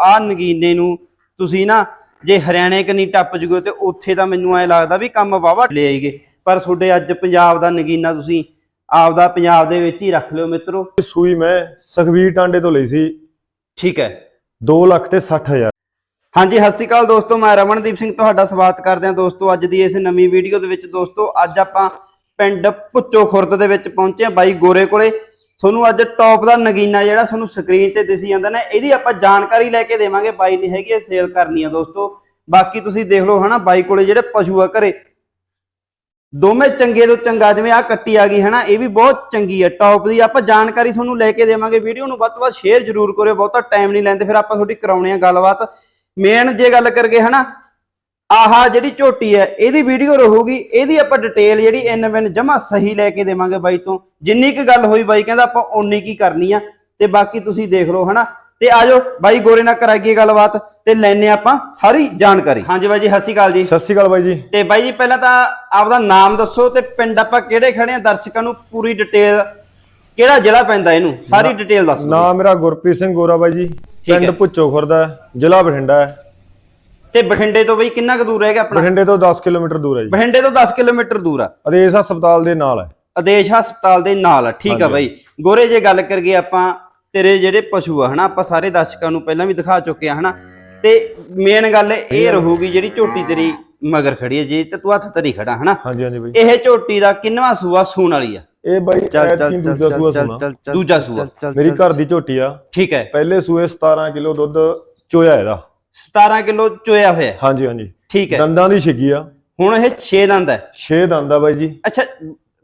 ਆ ਨਗੀਨੇ ਨੂੰ ਤੁਸੀਂ ਨਾ ਜੇ ਹਰਿਆਣੇ ਕਨੀ ਟੱਪ ਜੂਗੇ ਤੇ ਉੱਥੇ ਤਾਂ ਮੈਨੂੰ ਐ ਲੱਗਦਾ ਵੀ ਕੰਮ ਵਾਵਾ ਲੈ ਆਈਗੇ ਪਰ ਤੁਹਾਡੇ ਅੱਜ ਪੰਜਾਬ ਦਾ ਨਗੀਨਾ ਤੁਸੀਂ ਆਪਦਾ ਪੰਜਾਬ ਦੇ ਵਿੱਚ ਹੀ ਰੱਖ ਲਿਓ ਮਿੱਤਰੋ। ਸੂਈ ਮੈਂ ਸੁਖਵੀਰ ਟਾਂਡੇ ਤੋਂ ਲਈ ਸੀ। ਠੀਕ ਹੈ। 2 ਲੱਖ ਤੇ 60 ਹਜ਼ਾਰ। ਹਾਂਜੀ ਸਤਿ ਸ਼੍ਰੀ ਅਕਾਲ ਦੋਸਤੋ ਮੈਂ ਰਮਨਦੀਪ ਸਿੰਘ ਤੁਹਾਡਾ ਸਵਾਗਤ ਕਰਦੇ ਹਾਂ ਦੋਸਤੋ ਅੱਜ ਦੀ ਇਸ ਨਵੀਂ ਵੀਡੀਓ ਦੇ ਵਿੱਚ ਦੋਸਤੋ ਅੱਜ ਆਪਾਂ ਪਿੰਡ ਪੁੱਚੋ ਖੁਰਦ ਦੇ ਵਿੱਚ ਪਹੁੰਚੇ ਹਾਂ ਬਾਈ ਗੋਰੇ ਕੋਲੇ। ਤੁਹਾਨੂੰ ਅੱਜ ਟੌਪ ਦਾ ਨਗੀਨਾ ਜਿਹੜਾ ਤੁਹਾਨੂੰ ਸਕਰੀਨ ਤੇ ਦਿਸੀ ਜਾਂਦਾ ਨਾ, ਇਹਦੀ ਆਪਾਂ ਜਾਣਕਾਰੀ ਲੈ ਕੇ ਦੇਵਾਂਗੇ। ਬਾਈ ਨੇ ਹੈਗੀ ਸੇਲ ਕਰਨੀ ਆ ਦੋਸਤੋ। ਬਾਕੀ ਤੁਸੀਂ ਦੇਖ ਲਓ ਹਨਾ, ਬਾਈ ਕੋਲੇ ਜਿਹੜੇ ਪਸ਼ੂ ਆ ਘਰੇ। ਦੋਵੇਂ ਚੰਗੇ ਤੋਂ ਚੰਗਾ, ਜਿਵੇਂ ਆ ਕੱਟੀ ਆ ਗਈ ਹਨਾ, ਇਹ ਵੀ ਬਹੁਤ ਚੰਗੀ ਹੈ ਟੌਪ ਦੀ ਆਪਾਂ ਜਾਣਕਾਰੀ ਤੁਹਾਨੂੰ ਲੈ ਕੇ ਦੇਵਾਂਗੇ। ਵੀਡੀਓ ਨੂੰ ਵੱਧ ਤੋਂ ਵੱਧ ਸ਼ੇਅਰ ਜ਼ਰੂਰ ਕਰਿਓ। ਬਹੁਤਾ ਟਾਈਮ ਨਹੀਂ ਲੈਂਦੇ, ਫਿਰ ਆਪਾਂ ਤੁਹਾਡੀ ਕਰਾਉਣੇ ਆ ਗੱਲਬਾਤ। ਮੇਨ ਜੇ ਗੱਲ ਕਰਗੇ ਹਨਾ ਆਹਾ ਜਿਹੜੀ ਝੋਟੀ ਹੈ ਇਹਦੀ ਵੀਡੀਓ ਰਹੂਗੀ ਇਹਦੀ ਆਪਾਂ ਡਿਟੇਲ ਜਿਹੜੀ ਐਨ ਵਨ ਜਮਾ ਸਹੀ ਲੈ ਕੇ ਦੇਵਾਂਗੇ ਬਾਈ ਤੋਂ। ਜਿੰਨੀ ਕੁ ਗੱਲ ਹੋਈ ਬਾਈ ਕਹਿੰਦਾ ਆਪਾਂ ਓਨੀ ਕੀ ਕਰਨੀ ਆ ਤੇ ਬਾਕੀ ਤੁਸੀਂ ਦੇਖ ਲਓ ਹਨਾ? ਤੇ ਆਜੋ ਬਾਈ ਗੋਰੇ ਨਾਲ ਕਰਾਈਏ ਗੱਲਬਾਤ ਤੇ ਲੈਣੇ ਆਪਾਂ ਸਾਰੀ ਜਾਣਕਾਰੀ। ਹਾਂਜੀ ਬਾਈ ਜੀ ਸਤਿ ਸ਼੍ਰੀ ਅਕਾਲ ਜੀ। ਸਤਿ ਸ਼੍ਰੀ ਅਕਾਲ ਬਾਈ ਜੀ। ਤੇ ਬਾਈ ਜੀ ਪਹਿਲਾਂ ਤਾਂ ਆਪਦਾ ਨਾਮ ਦੱਸੋ ਤੇ ਪਿੰਡ ਆਪਾਂ ਕਿਹੜੇ ਖੜੇ ਆ? ਦਰਸ਼ਕਾਂ ਨੂੰ ਪੂਰੀ ਡਿਟੇਲ ਕਿਹੜਾ ਜ਼ਿਲ੍ਹਾ ਪੈਂਦਾ ਇਹਨੂੰ? ਸਾਰੀ ਡਿਟੇਲ ਦੱਸੋ ਨਾਮ ਮੇਰਾ ਗੁਰਪ੍ਰੀਤ ਸਿੰਘ ਗੋਰਾ ਬਾਈ ਜੀ। ਪਿੰਡ ਭੁੱਚੋ ਖੁਰਦਾ ਜ਼ਿਲ੍ਹਾ ਬਠਿੰਡਾ ਹੈ। ਤੇ ਬਠਿੰਡੇ ਤੋਂ ਬਈ ਕਿੰਨਾ ਕੁ ਦੂਰ ਹੈਗਾ ਆਪਣਾ? ਬਠਿੰਡੇ ਤੋਂ 10 ਕਿਲੋਮੀਟਰ ਦੂਰ ਹੈ ਜੀ। ਬਠਿੰਡੇ ਤੋਂ 10 ਕਿਲੋਮੀਟਰ ਦੂਰ ਆ। ਅਦੇਸ਼ ਹਸਪਤਾਲ ਦੇ ਨਾਲ ਹੈ। ਆਦੇਸ਼ ਹਸਪਤਾਲ ਦੇ ਨਾਲ ਆ ਠੀਕ ਆ। ਬਾਈ। ਗੋਰੇ ਜੇ ਗੱਲ ਕਰੀਏ ਆਪਾਂ ਤੇਰੇ ਜਿਹੜੇ ਪਸ਼ੂ ਆ ਹਨਾ ਆਪਾਂ ਸਾਰੇ ਦਰਸ਼ਕਾਂ ਨੂੰ ਪਹਿਲਾਂ ਵੀ ਦਿਖਾ ਚੁੱਕੇ ਆ ਹਨਾ। ਤੇ ਮੇਨ ਗੱਲ ਇਹ ਰਹੂਗੀ ਜਿਹੜੀ ਝੋਟੀ ਤੇਰੀ ਮਗਰ ਖੜੀ ਹੈ ਜੇ ਤੇ ਤੂੰ ਹੱਥ ਧਰੀ ਖੜਾ ਹਨਾ। ਹਾਂਜੀ ਹਾਂਜੀ ਬਾਈ। ਇਹ ਝੋਟੀ ਦਾ ਕਿੰਨਵਾ ਸੂਆ ਸੂਣ ਵਾਲੀ ਆ? ਇਹ ਬਾਈ ਚੱਲ ਚੱਲ ਦੂਜਾ ਸੂਆ ਸੁਣਾ। ਦੂਜਾ ਸੂਆ। ਮੇਰੀ ਘਰ ਦੀ ਝੋਟੀ ਆ। ਠੀਕ ਹੈ। ਪਹਿਲੇ ਸੂਏ 17 ਕਿਲੋ ਦੁੱਧ ਚੋਇਆ ਇਹਦਾ। 17 ਕਿਲੋ ਚੋਇਆ ਹੋਇਆ। ਹਾਂਜੀ ਹਾਂਜੀ। ਠੀਕ ਹੈ। ਦੰਦਾਂ ਦੀ ਛਿੱਗੀ ਆ। ਹੁਣ ਇਹ 6 ਦੰਦ ਹੈ। 6 ਦੰਦ ਆ ਬਾਈ ਜੀ। ਅੱਛਾ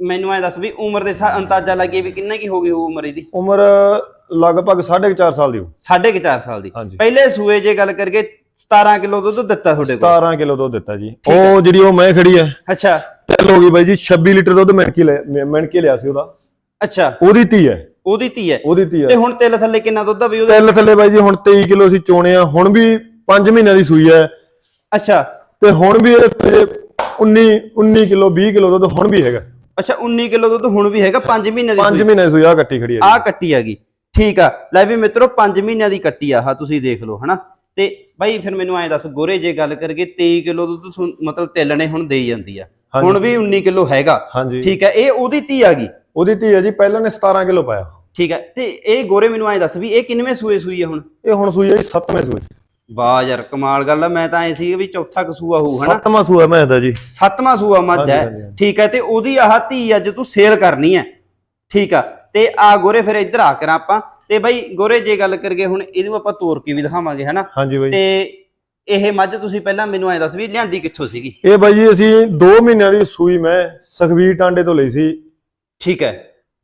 ਮੈਨੂੰ ਐ ਦੱਸ ਵੀ ਉਮਰ ਦੇ ਸਾ- ਅੰਦਾਜ਼ਾ ਲੱਗੇ ਵੀ ਕਿੰਨਾ ਕੀ ਹੋ ਗਈ ਹੋਊ ਉਮਰ ਇਹਦੀ? ਉਮਰ ਲਗਭਗ 4.5 ਸਾਲ ਦੀ ਹੋ ਸਾਢੇ ਕੁ ਚਾਰ ਸਾਲ ਦੀ। ਪਹਿਲੇ ਸੂਏ ਜੇ ਗੱਲ ਕਰੀਏ 17 ਕਿਲੋ ਦੁੱਧ ਦਿੱਤਾ ਤੁਹਾਡੇ ਕੋਲ? 17 ਕਿਲੋ ਦੁੱਧ ਦਿੱਤਾ ਜੀ। ਉਹ ਜਿਹੜੀ ਉਹ ਮੈਂ ਖੜੀ ਹੈ ਅੱਛਾ। ਤਿਲ ਹੋ ਗਈ ਬਾਈ ਜੀ 26 ਲੀਟਰ ਦੁੱਧ ਮਿਣ ਕੇ ਲੈ ਮਿਣ ਕੇ ਲਿਆ ਸੀ ਉਹਦਾ। ਅੱਛਾ। ਉਹਦੀ ਧੀ ਹੈ। ਉਹਦੀ ਧੀ ਹੈ। ਉਹਦੀ ਧੀ ਤੇ ਹੈ ਹੁਣ ਤਿਲ ਥੱਲੇ ਕਿੰਨਾ ਦੁੱਧ ਆ ਵੀ ਉਹਦਾ? ਤਿਲ ਥੱਲੇ ਬਾਈ ਜੀ ਹੁਣ 23 ਕਿਲੋ ਅਸੀਂ ਚੋਣੇ ਆ। ਹੁਣ ਵੀ 5 ਮਹੀਨਿਆਂ ਦੀ ਸੂਈ ਹੈ। ਅੱਛਾ। ਤੇ ਹੁਣ ਵੀ ਇਹ ਤੇ 19 19 ਕਿਲੋ 20 ਕਿਲੋ ਦੁੱਧ ਹੁਣ ਵੀ ਹੈਗਾ। ਅੱਛਾ 19 ਕਿਲੋ ਦੁੱਧ ਹੁਣ ਵੀ ਹੈਗਾ 5 ਮਹੀਨੇ ਦੀ 5 ਮਹੀਨਿਆਂ ਦੀ ਸੂਈ ਆ ਕੱਟੀ ਖੜੀ ਹੈ ਆ ਕੱਟੀ ਹੈਗੀ। ਠੀਕ ਆ। ਲੈ ਵੀ ਮਿੱਤਰੋ 5 ਮਹੀਨਿਆਂ ਦੀ ਕੱਟੀ ਆ ਆਹ ਤੁਸੀਂ ਦੇਖ ਲਓ ਹਨਾ। ਤੇ ਬਾਈ ਫਿਰ ਮੈਨੂੰ ਐਂ ਦੱਸ ਗੋਰੇ ਜੇ ਗੱਲ ਕਰੀਏ 23 ਕਿਲੋ ਦੁੱਧ ਮਤਲਬ ਤਿਲ ਨੇ ਹੁਣ ਦੇਈ ਜਾਂਦੀ ਆ। ਹੁਣ ਵੀ 19 ਕਿਲੋ ਹੈਗਾ। ਠੀਕ ਹੈ ਇਹ ਉਹਦੀ ਧੀ ਆ ਗਈ। ਉਹਦੀ ਧੀ ਹੈ ਜੀ ਪਹਿਲਾਂ ਨੇ 17 ਕਿਲੋ ਪਾਇਆ। ਠੀਕ ਹੈ ਤੇ ਇਹ ਗੋਰੇ ਮੈਨੂੰ ਐਂ ਦੱਸ ਵੀ ਇਹ ਕਿੰਨਵੇਂ ਸੂਏ ਸੂਈ ਆ ਹੁਣ? ਇਹ ਹੁਣ ਸੂਈ ਹੈ ਜੀ 7ਵੇਂ ਸੂਏ। ਵਾਹ ਯਾਰ ਕਮਾਲ ਗੱਲ ਆ ਮੈਂ ਤਾਂ ਐ ਸੀ ਵੀ ਚੌਥਾ ਕਸੂਆ ਹੋਊ ਹਨਾ? 7ਵਾਂ ਸੂਆ ਮੈਂ ਦਾ ਜੀ। ਸੱਤਵਾਂ ਸੂਆ ਮੱਝ ਹਾਂਜੀ, ਹੈ ਹਾਂਜੀ। ਠੀਕ ਹੈ ਤੇ ਉਹਦੀ ਆਹ ਧੀ ਅੱਜ ਤੂੰ ਸੇਲ ਕਰਨੀ ਹੈ ਠੀਕ ਆ ਤੇ ਆ ਗੋਰੇ ਫਿਰ ਇੱਧਰ ਆ ਕਰਾਂ ਆਪਾਂ। ਤੇ ਬਾਈ ਗੋਰੇ ਜੇ ਗੱਲ ਕਰਗੇ ਹੁਣ ਇਹਨੂੰ ਆਪਾਂ ਤੋਰ ਕੇ ਵੀ ਦਿਖਾਵਾਂਗੇ ਹਨਾ? ਹਾਂਜੀ ਬਾਈ। ਤੇ ਇਹ ਮੱਝ ਤੁਸੀਂ ਪਹਿਲਾਂ ਮੈਨੂੰ ਐ ਦੱਸ ਵੀ ਲਿਆਂਦੀ ਕਿੱਥੋਂ ਸੀਗੀ? ਇਹ ਬਾਈ ਜੀ ਅਸੀਂ 2 ਮਹੀਨਿਆਂ ਦੀ ਸੂਈ ਮੈਂ ਸੁਖਵੀਰ ਟਾਂਡੇ ਤੋਂ ਲਈ ਸੀ। ਠੀਕ ਹੈ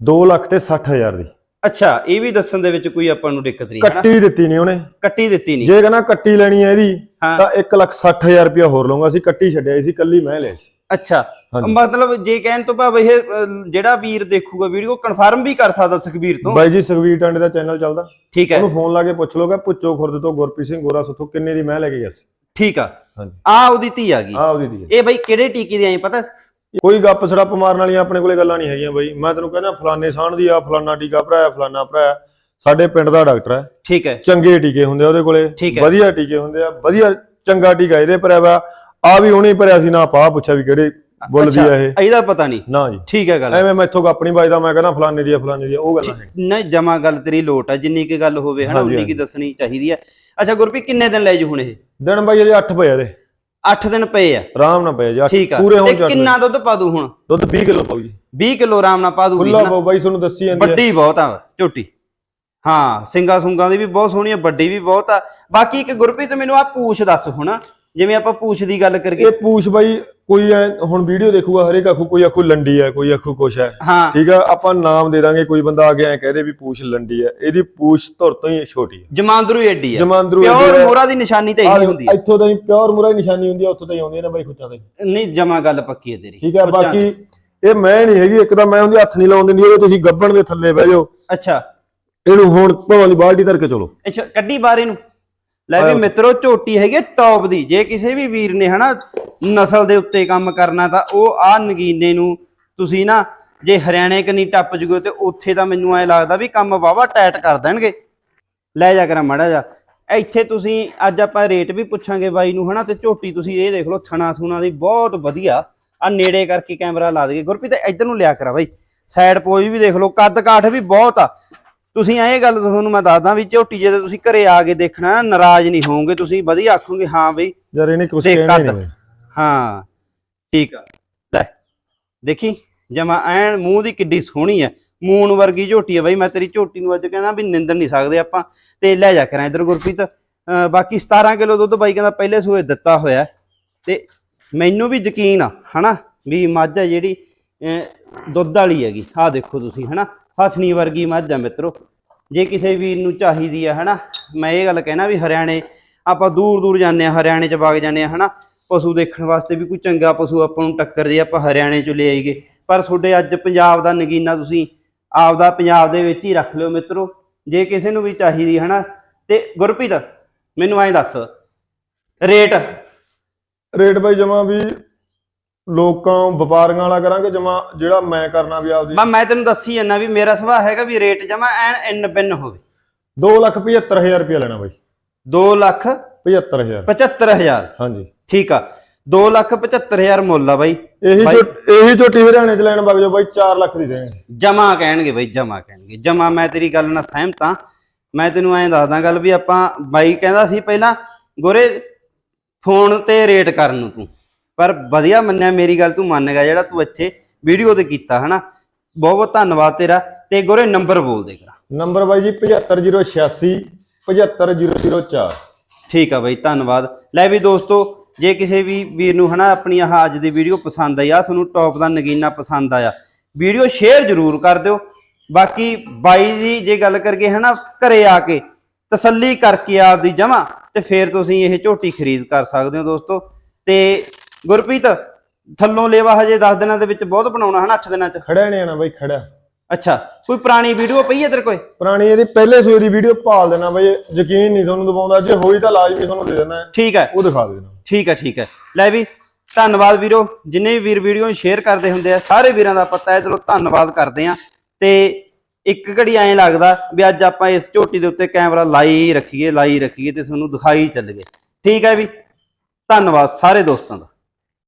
2 ਲੱਖ ਤੇ 60 ਹਜ਼ਾਰ ਦੀ। ਅੱਛਾ ਇਹ ਵੀ ਦੱਸਣ ਦੇ ਵਿੱਚ ਕੋਈ ਆਪਾਂ ਨੂੰ ਦਿੱਕਤ ਨਹੀਂ ਹਨਾ? ਕੱਟੀ ਦਿੱਤੀ ਨਹੀਂ ਉਹਨੇ। ਕੱਟੀ ਦਿੱਤੀ ਨਹੀਂ। ਜੇ ਕਹਿੰਦਾ ਕੱਟੀ ਲੈਣੀ ਹੈ ਇਹਦੀ ਹਾਂ। ਤਾਂ 1 ਲੱਖ 60 ਹਜ਼ਾਰ ਰੁਪਇਆ ਹੋਰ ਲਵਾਂਗਾ ਅਸੀਂ ਕੱਟੀ ਛੱਡਿਆ ਸੀ ਕੱਲੀ ਮੈਂ ਲਿਆ ਸੀ। ਅੱਛਾ ਹਾਂਜੀ। ਮਤਲਬ ਜੇ ਕਹਿਣ ਤੋਂ ਭਾਵ ਇਹ ਅ, ਜਿਹੜਾ ਵੀਰ ਦੇਖੂਗਾ ਵੀਡੀਓ ਕਨਫਰਮ ਵੀ ਕਰ ਸਕਦਾ ਸੁਖਬੀਰ ਤੋਂ। ਬਾਈ ਜੀ ਸੁਖਵੀਰ ਟਾਂਡੇ ਦਾ ਚੈਨਲ ਚੱਲਦਾ। ਠੀਕ ਹੈ। ਉਹਨੂੰ ਫੋਨ ਲਾ ਕੇ ਪੁੱਛ ਲੋਗਾ ਪੁੱਛੋ ਖੁਰਦ ਤੋਂ ਗੁਰਪ੍ਰੀਤ ਸਿੰਘ ਗੋਰਾ ਸੁਥੋਂ ਕਿੰਨੇ ਦੀ ਮੈਂ ਲੈ ਕੇ ਗਿਆ ਸੀ। ਠੀਕ ਆ। ਹਾਂਜੀ। ਆ ਉਹਦੀ ਧੀ ਆ ਗਈ। ਆਹ ਉਹਦੀ ਦੀ ਹੈ। ਇਹ ਬਾਈ ਕਿਹੜੇ ਟੀਕੇ ਦੀ ਆਈ ਪਤਾ? ਕੋਈ ਗੱਪ ਸੜੱਪ ਮਾਰਨ ਵਾਲੀਆਂ ਆਪਣੇ ਕੋਲੇ ਗੱਲਾਂ ਨਹੀਂ ਹੈਗੀਆਂ ਬਾਈ। ਮੈਂ ਤੈਨੂੰ ਕਹਿੰਦਾ ਫਲਾਣੇ ਸਾਣ ਦੀ ਆ ਫਲਾਣਾ ਟੀਕਾ ਭਰਾਇਆ ਫਲਾਣਾ ਭਰਾਇਆ ਸਾਡੇ ਪਿੰਡ ਦਾ ਡਾਕਟਰ ਹੈ ਠੀਕ ਹੈ। ਚੰਗੇ ਟੀਕੇ ਹੁੰਦੇ ਆ ਉਹਦੇ ਕੋਲੇ। ਵਧੀਆ ਟੀਕੇ ਹੁੰਦੇ ਆ। ਵਧੀਆ ਚੰਗਾ ਟੀਕਾ ਇਹਦੇ ਭਰਿਆ ਵਾ। ਆ ਵੀ ਉਹਨੇ ਭਰਿਆ ਸੀ ਨਾ ਪਾ ਪੁੱਛਿਆ ਵੀ ਕਿਹੜੇ ਬੋਲਦੀ ਆ ਇਹ। ਇਹਦਾ ਪਤਾ ਨਹੀਂ। ਨਾ ਜੀ। ਠੀਕ ਹੈ ਗੱਲ। ਐਵੇਂ ਮੈਥੋਂ ਨਹੀਂ ਵੱਜਦਾ ਮੈਂ ਕਹਿੰਦਾ ਫਲਾਣੇ ਦੀ ਆ ਫਲਾਣੇ ਦੀ ਆ ਉਹ ਗੱਲਾਂ ਨਹੀਂ ਜਮਾ ਗੱਲ ਤੇਰੀ ਲੋਟ ਆ ਜਿੰਨੀ ਕੀ ਗੱਲ ਹੋਵੇ ਹਨਾ ਉਨੀ ਕੀ ਦੱਸਣੀ ਚਾਹੀਦੀ ਹੈ ਅੱਛਾ ਗੁਰਪ੍ਰੀਤ ਕਿੰਨੇ ਦਿਨ ਲੈ ਜੂ ਹੁਣ ਇਹ? ਦਿਨ ਬਾਈ ਇਹਦੇ 8 ਪਏ ਇਹਦੇ। 8 ਦਿਨ ਪਏ ਆ। ਆਰਾਮ ਨਾਲ ਪਏ ਜੀ ਠੀਕ ਆ। ਪੂਰੇ ਹੋਣ ਤੇ ਕਿੰਨਾ ਦੁੱਧ ਪਾ ਦੂ ਹੁਣ? ਦੁੱਧ 20 ਕਿਲੋ ਪਾਉ ਜੀ। 20 ਕਿਲੋ ਆਰਾਮ ਨਾਲ ਪਾ ਦੂਗੀ ਖੁੱਲਾ? ਪਾਉ ਬਾਈ ਤੁਹਾਨੂੰ ਦੱਸੀ ਜਾਂਦੀ ਵੱਡੀ ਬਹੁਤ ਆ ਝੋਟੀ। ਹਾਂ ਸਿੰਗਾ ਸੁੰਗਾ ਦੀ ਵੀ ਬਹੁਤ ਸੋਹਣੀ ਆ ਵੱਡੀ ਵੀ ਬਹੁਤ ਆ। ਬਾਕੀ ਇੱਕ ਗੁਰਪ੍ਰੀਤ ਮੈਨੂੰ ਆ ਪੂਛ ਦੱਸ ਹੁਣ। ਜਿਵੇਂ ਆਪਾਂ ਪੂਛ ਦੀ ਗੱਲ ਕਰੀਏ। ਇਹ ਪੂਛ ਬਾਈ ਕੋਈ ਐ ਹੁਣ ਵੀਡੀਓ ਦੇਖੂਗਾ ਹਰੇਕ ਆਖੂ ਕੋਈ ਆਖੂ ਲੰਡੀ ਹੈ ਕੋਈ ਆਖੂ ਕੁਛ ਹੈ ਹਾਂ। ਠੀਕ ਆ ਆਪਾਂ ਨਾਮ ਦੇ ਦਾਂਗੇ ਕੋਈ ਬੰਦਾ ਆ ਕੇ ਐ ਕਹਦੇ ਵੀ ਪੂਛ ਲੰਡੀ ਹੈ ਇਹਦੀ ਪੂਛ ਧੁਰ ਤੋਂ ਹੀ ਛੋਟੀ ਹੈ ਜਮਾਂਦਰੂ ਏਡੀ ਆ ਜਮਾਂਦਰੂ ਪਿਓਰ ਮੋਰਾ ਦੀ ਨਿਸ਼ਾਨੀ ਤਾਂ ਇਹੀ ਹੁੰਦੀ ਆ ਇੱਥੋਂ ਤਾਂ ਹੀ ਪਿਓਰ ਮੁਰਾ ਨਿਸ਼ਾਨੀ ਹੁੰਦੀ ਹੈ ਉੱਥੋਂ ਤਾਂ ਹੀ ਆਉਂਦੀਆਂ ਨੇ ਬਾਈ ਖੁੱਚਾਂ ਤੇ ਨਹੀਂ ਜਮਾ ਗੱਲ ਪੱਕੀ ਹੈ ਤੇਰੀ। ਠੀਕ ਹੈ ਬਾਕੀ ਇਹ ਮੈਂ ਨਹੀਂ ਹੈਗੀ ਇੱਕ ਤਾਂ ਮੈਂ ਉਹਦੇ ਹੱਥ ਨਹੀਂ ਲਾਉਣ ਦਿੰਦੀ ਉਹ ਤੁਸੀਂ ਗੱਬਣ ਦੇ ਥੱਲੇ ਬਹਿ ਜਾਓ। ਅੱਛਾ। ਇਹਨੂੰ ਹੁਣ ਭਾਵੇਂ ਦੀ ਬਾਲਟੀ ਧਰ ਕੇ ਚਲੋ। ਅੱਛਾ ਕੱਢੀ ਬਾਰੇ ਨੂੰ ਲੈ ਵੀ। ਮਿੱਤਰੋ ਝੋਟੀ ਹੈਗੀ ਟੌਪ ਦੀ। ਜੇ ਕਿਸੇ ਵੀ ਵੀਰ ਨੇ ਹਨਾ ਨਸਲ ਦੇ ਉੱਤੇ ਕੰਮ ਕਰਨਾ ਤਾਂ ਉਹ ਆ ਨਗੀਨੇ ਨੂੰ ਤੁਸੀਂ ਨਾ ਜੇ ਹਰਿਆਣੇ ਕਨੀ ਟੱਪ ਜੂਗੇ ਤੇ ਉੱਥੇ ਤਾਂ ਮੈਨੂੰ ਐ ਲੱਗਦਾ ਵੀ ਕੰਮ ਵਾਵਾ ਟਾਈਟ ਕਰ ਦੇਣਗੇ। ਲੈ ਜਾ ਕਰਾਂ ਮੜਾ ਜਾ ਇੱਥੇ ਤੁਸੀਂ ਅੱਜ ਆਪਾਂ ਰੇਟ ਵੀ ਪੁੱਛਾਂਗੇ ਬਾਈ ਨੂੰ ਹਨਾ ਤੇ ਝੋਟੀ ਤੁਸੀਂ ਇਹ ਦੇਖ ਲਓ ਥਣਾ ਥੁਣਾ ਦੀ ਬਹੁਤ ਵਧੀਆ। ਆ ਨੇੜੇ ਕਰਕੇ ਕੈਮਰਾ ਲਾ ਦਈਏ। ਗੁਰਪ੍ਰੀਤ ਇੱਧਰ ਨੂੰ ਲਿਆ ਕਰਾ ਬਾਈ। ਸਾਈਡ ਪੋਜ ਵੀ ਦੇਖ ਲਓ ਕੱਦ ਕਾਠ ਵੀ ਬਹੁਤ ਆ। ਤੁਸੀਂ ਇਹ ਗੱਲ ਤੁਹਾਨੂੰ ਮੈਂ ਦੱਸਦਾ ਵੀ ਝੋਟੀ ਜੇ ਤੁਸੀਂ ਘਰੇ ਆ ਕੇ ਦੇਖਣਾ ਨਾ ਨਾਰਾਜ਼ ਨਹੀਂ ਹੋਵੋਗੇ ਤੁਸੀਂ ਵਧੀਆ ਆਖੋਗੇ ਹਾਂ ਬਈ ਯਾਰ ਇਹਨੇ ਕੁਛ ਦੇਖ ਕਹਿਣਾ ਹੀ। ਨਹੀਂ ਹਾਂ ਠੀਕ ਆ। ਲੈ ਦੇਖੀ ਜਮਾ ਐਨ ਮੂੰਹ ਦੀ ਕਿੱਡੀ ਸੋਹਣੀ ਹੈ ਮੂਨ ਵਰਗੀ ਝੋਟੀ ਹੈ ਬਾਈ ਮੈਂ ਤੇਰੀ ਝੋਟੀ ਨੂੰ ਅੱਜ ਕਹਿੰਦਾ ਵੀ ਨਿੰਦਰ ਨਹੀਂ ਸਕਦੇ ਆਪਾਂ ਤੇ ਲੈ ਜਾ ਕਰਾਂ ਇਧਰ ਗੁਰਪ੍ਰੀਤ। ਬਾਕੀ 17 ਕਿਲੋ ਦੁੱਧ ਬਾਈ ਕਹਿੰਦਾ ਪਹਿਲੇ ਸੂਏ ਦਿੱਤਾ ਹੋਇਆ ਹੈ ਤੇ ਮੈਨੂੰ ਵੀ ਯਕੀਨ ਆ ਹਨਾ ਵੀ ਮੱਝ ਆ ਜਿਹੜੀ ਦੁੱਧ ਵਾਲੀ ਹੈਗੀ। ਆਹ ਦੇਖੋ ਤੁਸੀਂ ਹਨਾ। ਹਸਣੀ ਵਰਗੀ ਮੱਝ ਆ ਮਿੱਤਰੋ। ਜੇ ਕਿਸੇ ਵੀਰ ਨੂੰ ਚਾਹੀਦੀ ਆ, ਹਨਾ, ਮੈਂ ਇਹ ਗੱਲ ਕਹਿਣਾ ਵੀ ਹਰਿਆਣੇ, ਆਪਾਂ ਦੂਰ ਦੂਰ ਜਾਂਦੇ ਆ, ਹਰਿਆਣੇ ਚ ਵਗ ਜਾਂਦੇ ਆ, ਹਨਾ, ਪਸ਼ੂ ਦੇਖਣ ਵਾਸਤੇ ਵੀ ਕੋਈ ਚੰਗਾ ਪਸ਼ੂ ਆਪਾਂ ਨੂੰ ਟੱਕਰ ਜੇ ਆਪਾਂ ਹਰਿਆਣੇ ਚੋਂ ਲੈ ਆਈਏ। ਪਰ ਤੁਹਾਡੇ ਅੱਜ ਪੰਜਾਬ ਦਾ ਨਗੀਨਾ ਤੁਸੀਂ ਆਪਦਾ ਪੰਜਾਬ ਦੇ ਵਿੱਚ ਹੀ ਰੱਖ ਲਿਓ ਮਿੱਤਰੋ। ਜੇ ਕਿਸੇ ਨੂੰ ਵੀ ਚਾਹੀਦੀ, ਹਨਾ, ਤੇ ਗੁਰਪ੍ਰੀਤ, ਮੈਨੂੰ ਐਂ ਦੱਸ, ਰੇਟ? ਰੇਟ ਬਾਈ ਜਮਾ ਵੀ ਲੋਕਾਂ ਵਪਾਰੀਆਂ ਵਾਲਾ ਕਰਾਂਗੇ ਜਮਾ ਜਿਹੜਾ ਮੈਂ ਕਰਨਾ ਵੀ ਆਪਦੀ ਮੈਂ ਮੈਂ ਤੈਨੂੰ ਦੱਸੀ ਜਾਂਦਾ ਵੀ ਮੇਰਾ ਸੁਭਾਅ ਹੈਗਾ ਵੀ ਰੇਟ ਜਮਾ ਐਨ ਇੰਨ ਬਿੰਨ ਹੋਵੇ। 275000 ਰੁਪਏ ਲੈਣਾ ਬਾਈ। 2 ਲੱਖ 75000 75000 ਹਾਂਜੀ। ਠੀਕ ਆ। 2 ਲੱਖ 75000 ਮੁੱਲ ਆ ਬਾਈ। ਇਹੀ ਝੋ- ਇਹੀ ਝੋਟੀ ਹਰਿਆਣੇ ਚ ਲੈਣ ਵਗ ਜਾਓ ਬਾਈ 4 ਲੱਖ ਦੀ ਦੇਣਗੇ। ਜਮਾ ਕਹਿਣਗੇ ਬਈ ਜਮਾ ਕਹਿਣਗੇ। ਜਮਾ ਮੈਂ ਤੇਰੀ ਗੱਲ ਨਾਲ ਸਹਿਮਤ ਹਾਂ। ਮੈਂ ਤੈਨੂੰ ਐਂ ਦੱਸਦਾ ਗੱਲ ਵੀ ਆਪਾਂ ਬਾਈ ਕਹਿੰਦਾ ਸੀ ਪਹਿਲਾਂ ਗੋਰੇ ਫੋਨ ਤੇ ਰੇਟ ਕਰਨ ਨੂੰ ਤੂੰ। ਪਰ ਵਧੀਆ ਮੰਨਿਆ ਮੇਰੀ ਗੱਲ ਤੂੰ ਮੰਨ ਗਿਆ ਜਿਹੜਾ ਤੂੰ ਇੱਥੇ ਵੀਡੀਓ ਤੇ ਕੀਤਾ ਹਨਾ? ਬਹੁਤ ਬਹੁਤ ਧੰਨਵਾਦ ਤੇਰਾ ਤੇ ਗੋਰੇ ਨੰਬਰ ਬੋਲ ਦੇ ਕਰਾ ਨੰਬਰ ਬਾਈ ਜੀ 75086 75004 ਠੀਕ ਆ ਬਾਈ ਧੰਨਵਾਦ। ਲੈ ਵੀ ਦੋਸਤੋ ਜੇ ਕਿਸੇ ਵੀ ਵੀਰ ਨੂੰ ਹਨਾ ਆਪਣੀ ਆਹ ਅੱਜ ਦੀ ਵੀਡੀਓ ਪਸੰਦ ਆਈ ਆ ਤੁਹਾਨੂੰ ਟੌਪ ਦਾ ਨਗੀਨਾ ਪਸੰਦ ਆਇਆ ਵੀਡੀਓ ਸ਼ੇਅਰ ਜ਼ਰੂਰ ਕਰ ਦਿਓ। ਬਾਕੀ ਬਾਈ ਜੀ ਜੇ ਗੱਲ ਕਰਗੇ ਹਨਾ ਘਰੇ ਆ ਕੇ ਤਸੱਲੀ ਕਰਕੇ ਆਪਦੀ ਜਮਾ ਤੇ ਫਿਰ ਤੁਸੀਂ ਇਹ ਝੋਟੀ ਖਰੀਦ ਕਰ ਸਕਦੇ ਹੋ ਦੋਸਤੋ। ਤੇ ਗੁਰਪ੍ਰੀਤ ਥੱਲੋਂ ਲੇਵਾ ਹਜੇ 10 ਦਿਨਾਂ ਦੇ ਵਿੱਚ ਬਹੁਤ ਬਣਾਉਣਾ ਹਨਾ 8 ਦਿਨਾਂ ਚ? ਖੜਿਆ ਨਹੀਂ ਆਣਾ ਬਾਈ ਖੜਿਆ। ਅੱਛਾ ਕੋਈ ਪੁਰਾਣੀ ਵੀਡੀਓ ਪਈ ਹੈ ਤੇਰੇ ਕੋਲ? ਪੁਰਾਣੀ ਇਹਦੀ ਪਹਿਲੇ ਸੂਏ ਦੀ ਵੀਡੀਓ ਭਾਲ ਦੇਣਾ ਬਾਈ ਯਕੀਨ ਨਹੀਂ ਤੁਹਾਨੂੰ ਦਵਾਉਂਦਾ ਜੇ ਹੋਈ ਤਾਂ ਲਾਜ਼ਮੀ ਤੁਹਾਨੂੰ ਦੇ ਦੇਣਾ। ਠੀਕ ਹੈ। ਉਹ ਦਿਖਾ ਦੇਣਾ। ਠੀਕ ਹੈ ਠੀਕ ਹੈ। ਲੈ ਵੀ ਧੰਨਵਾਦ ਵੀਰੋ ਜਿੰਨੇ ਵੀ ਵੀਰ ਵੀਡੀਓ ਨੂੰ ਸ਼ੇਅਰ ਕਰਦੇ ਹੁੰਦੇ ਆ ਸਾਰੇ ਵੀਰਾਂ ਦਾ ਪਤਾ ਹੈ ਚਲੋ ਧੰਨਵਾਦ ਕਰਦੇ ਆ ਤੇ ਇੱਕ ਘੜੀ ਐਂ ਲੱਗਦਾ ਵੀ ਅੱਜ ਆਪਾਂ ਇਸ ਝੋਟੀ ਦੇ ਉੱਤੇ ਕੈਮਰਾ ਲਾਈ ਰੱਖੀਏ ਲਾਈ ਰੱਖੀਏ ਤੇ ਤੁਹਾਨੂੰ ਦਿਖਾਈ ਚੱਲ ਗਏ। ਠੀਕ ਹੈ ਵੀ ਧੰਨਵਾਦ ਸਾਰੇ ਦੋਸਤਾਂ ਦਾ।